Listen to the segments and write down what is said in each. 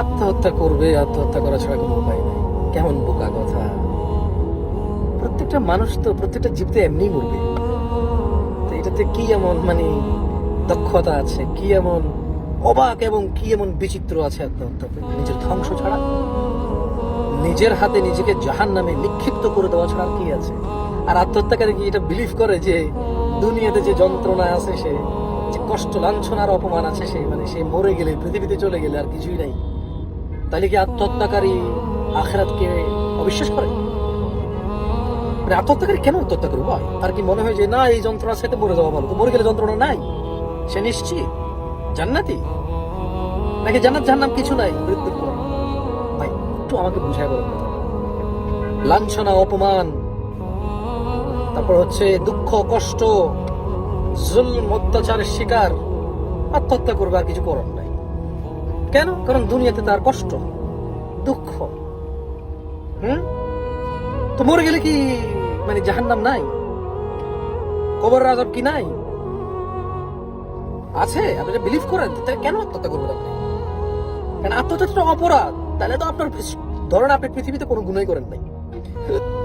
আত্মহত্যা করবে, আত্মহত্যা করা ছাড়া কোনো উপায় নেই। কেমন বোকা কথা। প্রত্যেকটা মানুষ তো প্রত্যেকটা জীব তো এমনি মরবে। তো এটাতে কি এমন মানে দক্ষতা আছে, কি এমন অবাক এবং কি এমন বিচিত্র আছে আত্মহত্যাতে নিজের ধ্বংস ছাড়া? নিজের হাতে নিজেকে জাহান নামে নিক্ষিপ্ত করে দেওয়া ছাড়া কি আছে? আর আত্মহত্যাকারী কি এটা বিলিভ করে যে দুনিয়াতে যে যন্ত্রণা আছে সে, যে কষ্ট লাঞ্ছনার অপমান আছে সে মানে সে মরে গেলে, পৃথিবীতে চলে গেলে আর কিছুই নাই? তাহলে কি আত্মহত্যাকারী আখেরাতকে অবিশ্বাস করে? মানে আত্মহত্যাকারী কেন আত্মহত্যা করবে? ভাই তার কি মনে হয় যে, না, এই যন্ত্রণার সাথে মরে যাওয়া ভালো? তো মরে গেলে যন্ত্রণা নাই। সে নিশ্চিত? জান্নাতি? নাকি জান্নাত জান্নাম কিছু নাই? মৃত্যুর পর। ভাই, একটু আমাকে বুঝায় বলেন। লাঞ্ছনা, অপমান, তারপর হচ্ছে দুঃখ, কষ্ট, জুলম, অত্যাচারের শিকার, আত্মহত্যা করবে আর কিছু করার নাই। কেন? কারণ দুনিয়াতে তার কষ্ট, দুঃখ। হুম? তো মরে গেলে কি মানে জাহান্নাম নাই? কবর আজব কি নাই? আছে, আপনি বিলিভ করেন কেন আত্মহত্যা করবেন আপনি? কারণ আত্মহত্যা অপরাধ, তাহলে তো আপনার ধরেন আপনি পৃথিবীতে কোনো গুণই করেন নাই।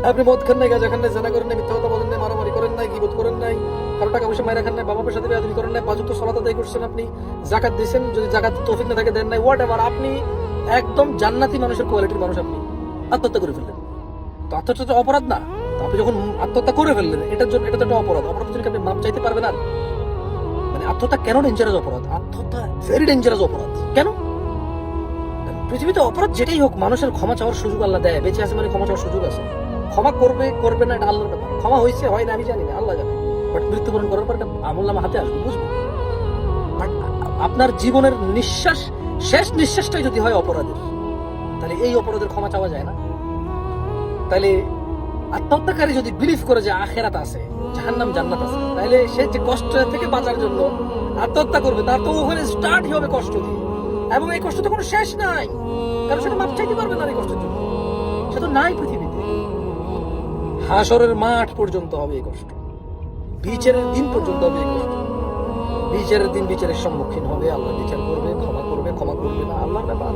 আপনি মদ খান নাই, গাঁজা খান নাই, জানা করেন নাই, মিথ্যা কথা বলেন নাই, মারামারি করেন নাই, গিবত করেন নাই কারও টাকা পয়সা মায়েরা খান নাই বাবা মায়ের সাথে বেয়াদবি করেন নাই পাঁচ সলাত আদায় করছেন আপনি জাকাত দিয়েছেন যদি জাকাত তৌফিক না থাকে দেন নাই হোয়াট এভার আপনি একদম জান্নাতি মানুষের কোয়ালিটির মানুষ আপনি, আত্মহত্যা করে ফেললেন। তো আত্মহত্যা তো অপরাধ না আপনি যখন আত্মহত্যা করে ফেললেন, এটার জন্য এটা তো একটা অপরাধ অপরাধ জন্য আপনি মাপ চাইতে পারবেন আর। মানে আত্মহত্যা কেন ডেঞ্জারাস অপরাধ? আত্মহত্যা ভেরি ডেঞ্জারাস অপরাধ। কেন? পৃথিবীতে অপরাধ যেটাই হোক, মানুষের ক্ষমা চাওয়ার সুযোগ আল্লাহ দেয়, বেঁচে আছে মানে ক্ষমা চাওয়ার সুযোগ আছে। ক্ষমা করবে করবে না, এটা আল্লাহর ব্যাপার। ক্ষমা হয়েছে, হয় না আমি জানি না, আল্লাহ জানে। বাট মৃত্যুবরণ করার পর আমল নামা হাতে আসবে, বুঝব? আপনার জীবনের নিঃশ্বাস, শেষ নিঃশ্বাসটাই যদি হয় অপরাধের, তাহলে এই অপরাধের ক্ষমা চাওয়া যায় না। তাহলে আত্মহত্যাকারী যদি বিলিভ করে যে আখেরাত আছে, জাহান্নাম জান্নাত আছে, তাহলে সে যে কষ্ট থেকে বাঁচার জন্য আত্মহত্যা করবে, তার তো ওখানে স্টার্টই হবে কষ্ট দিয়ে। এবং এই কষ্ট তো কোনো শেষ নাই। কারণ সেটা মাপ চাইতে পারবে না এই কষ্টের জন্য। সে তো নাই পৃথিবীতে। হাসরের মাঠ পর্যন্ত হবে এই কষ্ট। বিচারের দিন পর্যন্ত হবে বিচারের দিন বিচারের সম্মুখীন হবে, আল্লাহ বিচার করবে, ক্ষমা করবে ক্ষমা করবে না, আল্লাহর ব্যাপার।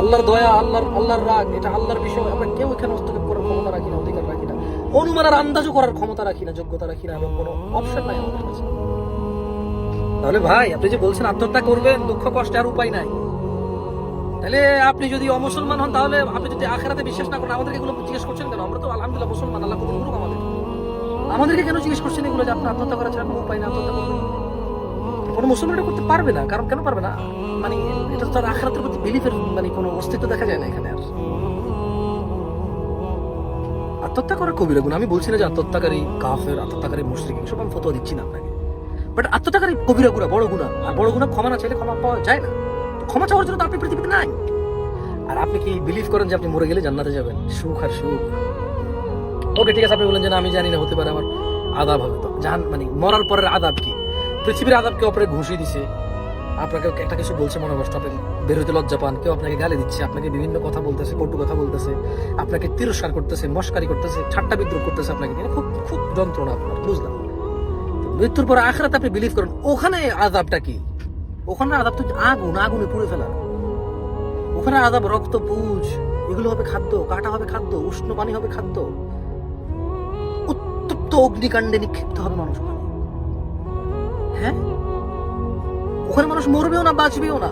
আল্লাহর দয়া, আল্লাহর আল্লাহর রাগ, এটা আল্লাহর বিষয়। আমরা কেউ এখানে হস্তক্ষেপ করার ক্ষমতা রাখি না, অধিকার রাখি না। অনুমান আর আন্দাজও করার ক্ষমতা রাখি না, যোগ্যতা রাখি না এবং কোনো অপশন নাই আমাদের কাছে। তাহলে ভাই, আপনি যে বলছেন আত্মহত্যা করবেন, দুঃখ, কষ্টে আর উপায় নাই। তাহলে আপনি যদি অমুসলমান হন, তাহলে আপনি যদি আখেরাতে বিশ্বাস না করেন, আমাদেরকে এগুলো জিজ্ঞেস করছেন কেন? আমরা তো আলহামদুলিল্লাহ মুসলমান, আল্লাহ কবুল করুক আমাদের। আমাদেরকে কেন জিজ্ঞেস করছেন এগুলো যে আপনি আত্মহত্যা করা ছাড়া কোনো উপায় না আত্মহত্যা করবেন? কোনো মুসলমান এটা করতে পারবে না, কারণ কেন পারবে না? মানে এটা তার আখেরাতের প্রতি বিলিফের মানে কোনো অস্তিত্ব দেখা যায় না এখানে আর। আত্মহত্যা করা কবিরা গুণ, আমি বলছি না যে আত্মহত্যাকারী কাফের, আত্মহত্যাকারী মুশরিক এসব আমি ফতোয়া দিচ্ছি না আপনাকে। বাট আত্মহত্যাকারী কবিরা গুণা, বড় গুণা, আর বড় গুণা ক্ষমা না চাইলে ক্ষমা পাওয়া যায় না। ক্ষমা চাওয়ার জন্য তো আপনি পৃথিবীতে নাই। আর আপনি কি বিলিভ করেন যে আপনি মরে গেলে জান্নাতে যাবেন? সুখ আর সুখ। ওকে ঠিক আছে আপনি বলেন যে আমি জানি না, হতে পারে আমার আদাব হবে। তো জান মানে মরার পরের আদাব কি? পৃথিবীর আদাব কেউ আপনাকে ঘুষি দিছে। আপনাকে একটা কিছু বলছে মনে কষ্ট আপনি বের হতে লজ্জা পান, কেউ আপনাকে গালি দিচ্ছে, আপনাকে বিভিন্ন কথা বলতেছে, কটু কথা বলতেছে, আপনাকে তিরস্কার করতেছে, মস্কারি করতেছে, ঠাট্টা বিদ্রোহ করতেছে আপনাকে খুব খুব যন্ত্রণা আপনার, বুঝলাম। মৃত্যুর পর আখরাতে আপনি বিলিভ করেন, ওখানে আদাবটা কি? ওখানে আদাব তো আগুন, আগুনে পুড়ে ফেলা। ওখানে আদাব রক্ত, পুজ, এগুলো হবে খাদ্য, কাটা হবে খাদ্য, উষ্ণ পানি হবে খাদ্য। অগ্নিকাণ্ডে নিক্ষিপ্ত হবে মানুষ ওখানে হ্যাঁ? ওখানে মানুষ মরবেও না, বাঁচবেও না।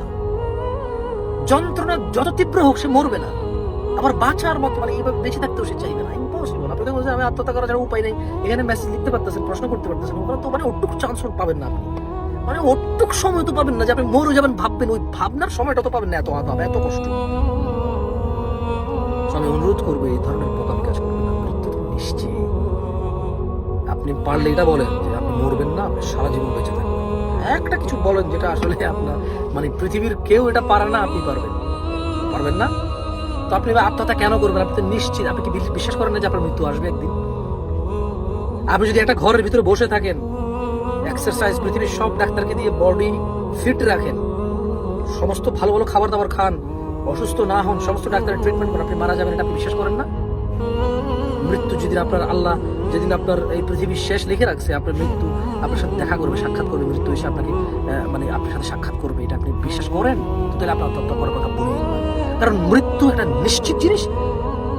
যন্ত্রণা যত তীব্র হোক, সে মরবে না। আবার বাঁচার মতো মানে এইভাবে বেঁচে থাকতেও সে চাইবে না। ইম্পসিবল আপনাকে বলছে আমি আত্মহত্যা করার ছাড়া উপায় নেই। এখানে মেসেজ লিখতে পারতেছেন, প্রশ্ন করতে পারতেছেন। ওখানে তো মানে ওটুকু চান্স পাবেন না আপনি। মানে ওটুক সময় তো পাবেন না যে আপনি মরে যাবেন ভাববেন। ওই ভাবনার সময়টা তো পাবেন না, এত আদাব, এত কষ্ট। আমি অনুরোধ করব এই ধরনের আপনি পারলে এটা বলেন যে আপনি মরবেন না সারা জীবন বেঁচে থাকবেন। একটা কিছু বলেন যেটা আসলে আপনার মানে পৃথিবীর কেউ এটা পারে না, আপনি পারবেন। পারবেন না? তো আপনি আত্মহত্যা কেন করবেন? আপনি তো নিশ্চিত। আপনি কি বিশ- বিশ্বাস করেন না যে আপনার মৃত্যু আসবে একদিন? আপনি যদি একটা ঘরের ভিতরে বসে থাকেন এক্সারসাইজ পৃথিবীর সব ডাক্তারকে দিয়ে বডি ফিট রাখেন, সমস্ত ভালো ভালো খাবার দাবার খান, অসুস্থ না হন, সমস্ত ডাক্তারের ট্রিটমেন্ট করেন, আপনি মারা যাবেন, এটা আপনি বিশ্বাস করেন না? মৃত্যু যদি আপনার আল্লাহ যেদিন আপনার এই পৃথিবীর শেষ লিখে রাখছে, আপনার মৃত্যু আপনার সাথে দেখা করবে, সাক্ষাৎ করবে, মৃত্যু এসে আপনাকে মানে আপনার সাথে সাক্ষাৎ করবে, এটা আপনি বিশ্বাস করেন? তাহলে আপনার আত্মহত্যা করার কথা বলুন কারণ মৃত্যু একটা নিশ্চিত জিনিস।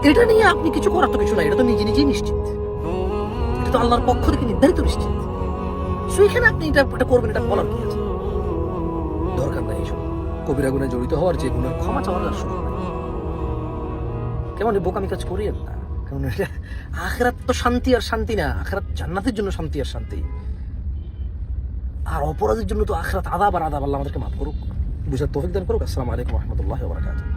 এটা নিয়ে আপনি কিছু করার তো কিছু নাই, এটা তো নিজে নিজেই নিশ্চিত। এটা তো আল্লাহর পক্ষ থেকে নির্ধারিত নিশ্চিত। সো এখানে আপনি এটা এটা করবেন, এটা বলার কি আছে? দরকার নাই এইসব কবিরা গুণে জড়িত হওয়ার যে গুণের ক্ষমা চাওয়ার সুযোগ কেমন বোকামি কাজ করিয়েন না। কারণ এটা আখরাত তো শান্তি আর শান্তি না, আখরাত জান্নাতের জন্য শান্তি আর শান্তি। আর অপরাধের জন্য তো আখরাত আদাব আর আদাব আল্লাহ আমাদেরকে মাফ করুক। বুঝার তৌফিক দান করুক। আসসালামু আলাইকুম রহমতুল্লাহ বারাকাতুহ।